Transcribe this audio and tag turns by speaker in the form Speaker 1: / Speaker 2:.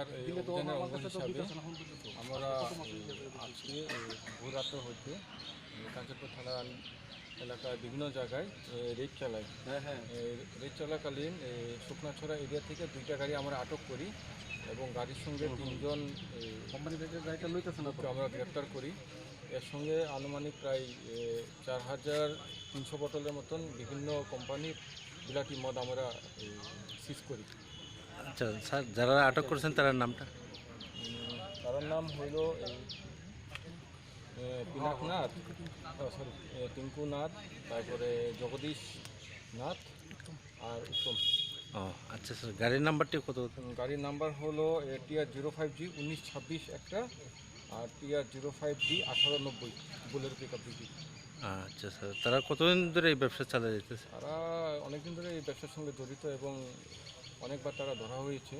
Speaker 1: এলাকার অঙ্গ হিসাবে আমরা আজকে এই, ভোর হইতে এই, কাঞ্চনপুর থানা এলাকায় বিভিন্ন জায়গায় রেড চালাই
Speaker 2: হ্যাঁ হ্যাঁ।
Speaker 1: রেড চলাকালীন শুকনাছড়া এরিয়া থেকে দুইটা গাড়ি আমরা আটক করি এবং গাড়ির সঙ্গে তিনজন
Speaker 2: কোম্পানি গাড়িটা লইতেছে না
Speaker 1: আমরা গ্রেপ্তার করি। এর সঙ্গে আনুমানিক প্রায় চার হাজার তিনশো বোতলের মতন বিভিন্ন কোম্পানির বিলাটি মদ আমরা সিজ করি।
Speaker 3: আচ্ছা স্যার যারা আটক করেছেন তার নামটা?
Speaker 1: তার নাম হইল পিনাকনাথ সরি টিঙ্কু নাথ তারপরে জগদীশ নাথ আর উত্তম।
Speaker 3: ও আচ্ছা স্যার গাড়ির নাম্বারটি কত
Speaker 1: গাড়ির নাম্বার হলো টিআর জিরো ফাইভ জি উনিশ ছাব্বিশ একটা আর টিআর জিরো ফাইভ জি আঠারো নব্বই বুলের পিক আপ
Speaker 3: আচ্ছা স্যার তারা কতদিন ধরে এই ব্যবসা চালিয়ে যেতেছে?
Speaker 1: তারা অনেকদিন ধরে এই ব্যবসার সঙ্গে জড়িত এবং অনেকবার তারা ধরা হয়েছে